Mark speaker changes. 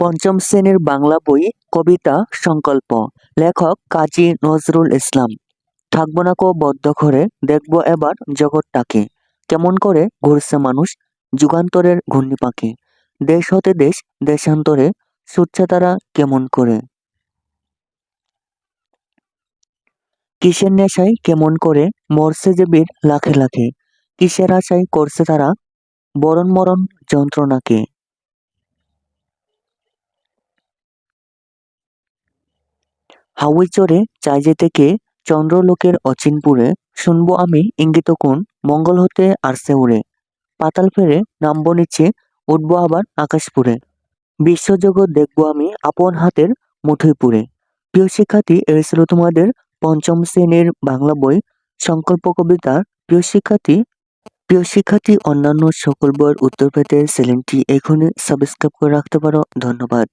Speaker 1: পঞ্চম শ্রেণির বাংলা বই কবিতা সংকল্প। লেখক কাজী নজরুল ইসলাম। থাকব না কো বদ্ধ ঘরে দেখব এবার জগৎটাকে। কেমন করে ঘুরছে মানুষ যুগান্তরের ঘূর্ণি পাখি দেশ হতে দেশ, দেশান্তরে ছুটছে তারা কেমন করে? কিসের নেশায় কেমন করে মরছে যে বীর লাখে লাখে? কিসের আশায় করছে তারা বরণ মরণ যন্ত্রণাকে? হাউই চড়ে চাই যেতে কে চন্দ্রলোকের অচিনপুরে শুনব আমি ইঙ্গিত কোন মঙ্গল হতে আরসে উড়ে। পাতাল ফেরে নামব নিচে, উঠবো আবার আকাশপুরে। বিশ্বজগৎ দেখব আমি আপন হাতের মুঠোয় পুরে প্রিয় শিক্ষার্থী, এই ছিল তোমাদের পঞ্চম শ্রেণির বাংলা বই, সংকল্প কবিতার। প্রিয় শিক্ষার্থী প্রিয় শিক্ষার্থী, অন্যান্য সকল বইয়ের উত্তর পেতে চ্যানেলটি এখনই সাবস্ক্রাইব করে রাখতে পারো। ধন্যবাদ।